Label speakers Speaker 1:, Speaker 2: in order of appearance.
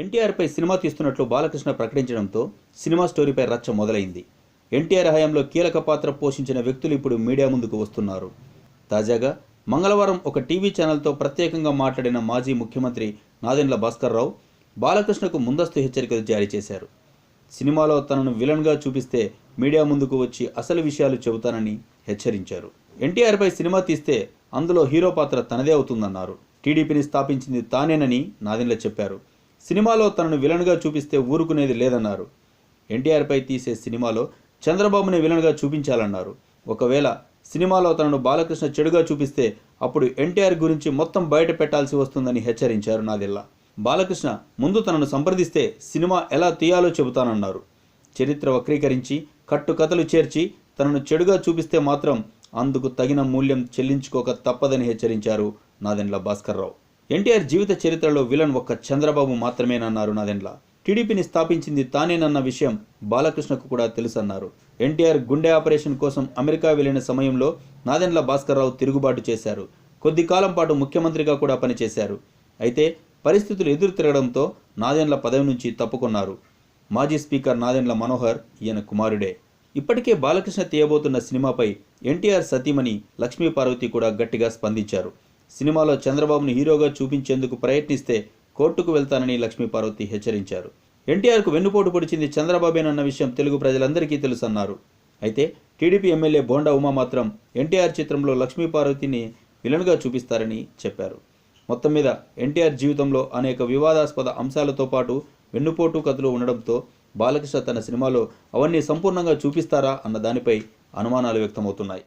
Speaker 1: ఎన్టీఆర్పై cinema తీస్తున్నట్లు Balakrishna ప్రకటించడంతో cinema స్టోరీపై రచ్చ మొదలైంది. ఎన్టీఆర్ హయాంలో కీలక పాత్ర పోషించిన వ్యక్తులు ఇప్పుడు మీడియా ముందుకు వస్తున్నారు. తాజాగా మంగళవారం ఒక టీవీ ఛానల్తో ప్రత్యేకంగా మాట్లాడిన మాజీ ముఖ్యమంత్రి నాదెండ్ల భాస్కర్రావు బాలకృష్ణకు ముందస్తు హెచ్చరికలు జారీ చేశారు. సినిమాలో తనను విలన్గా చూపిస్తే మీడియా ముందుకు వచ్చి అసలు విషయాలు చెబుతానని హెచ్చరించారు. ఎన్టీఆర్పై సినిమా తీస్తే అందులో హీరో పాత్ర తనదే అవుతుందన్నారు. టీడీపీని స్థాపించింది తానేనని నాదెండ్ల చెప్పారు. సినిమాలో తనను విలన్గా చూపిస్తే ఊరుకునేది లేదన్నారు. ఎన్టీఆర్పై తీసే సినిమాలో చంద్రబాబుని విలన్గా చూపించాలన్నారు. ఒకవేళ సినిమాలో తనను బాలకృష్ణ చెడుగా చూపిస్తే అప్పుడు ఎన్టీఆర్ గురించి మొత్తం బయట పెట్టాల్సి వస్తుందని హెచ్చరించారు నాదిల్లా. బాలకృష్ణ ముందు తనను సంప్రదిస్తే సినిమా ఎలా తీయాలో చెబుతానన్నారు. చరిత్ర వక్రీకరించి కట్టుకథలు చేర్చి తనను చెడుగా చూపిస్తే మాత్రం అందుకు తగిన మూల్యం చెల్లించుకోక తప్పదని హెచ్చరించారు నాదెండ్ల భాస్కర్రావు. ఎన్టీఆర్ జీవిత చరిత్రలో విలన్ ఒక్క చంద్రబాబు మాత్రమేనన్నారు నాదెండ్ల. టీడీపీని స్థాపించింది తానేనన్న విషయం బాలకృష్ణకు కూడా తెలుసన్నారు. ఎన్టీఆర్ గుండె ఆపరేషన్ కోసం అమెరికా వెళ్ళిన సమయంలో నాదెండ్ల భాస్కర్రావు తిరుగుబాటు చేశారు. కొద్ది కాలం పాటు ముఖ్యమంత్రిగా కూడా పనిచేశారు. అయితే పరిస్థితులు ఎదురు తిరగడంతో నాదెండ్ల పదవి నుంచి తప్పుకున్నారు. మాజీ స్పీకర్ నాదెండ్ల మనోహర్ ఈయన కుమారుడే. ఇప్పటికే బాలకృష్ణ తీయబోతున్న సినిమాపై ఎన్టీఆర్ సతీమణి లక్ష్మీపార్వతి కూడా గట్టిగా స్పందించారు. సినిమాలో చంద్రబాబును హీరోగా చూపించేందుకు ప్రయత్నిస్తే కోర్టుకు వెళ్తానని లక్ష్మీపార్వతి హెచ్చరించారు. ఎన్టీఆర్కు వెన్నుపోటు పొడిచింది చంద్రబాబేనన్న విషయం తెలుగు ప్రజలందరికీ తెలుసన్నారు. అయితే టీడీపీ ఎమ్మెల్యే బోండా ఉమా మాత్రం ఎన్టీఆర్ చిత్రంలో లక్ష్మీపార్వతిని విలన్గా చూపిస్తారని చెప్పారు. మొత్తం మీద ఎన్టీఆర్ జీవితంలో అనేక వివాదాస్పద అంశాలతో పాటు వెన్నుపోటు కథలు ఉండడంతో బాలకృష్ణ తన సినిమాలో అవన్నీ సంపూర్ణంగా చూపిస్తారా అన్న దానిపై అనుమానాలు వ్యక్తమవుతున్నాయి.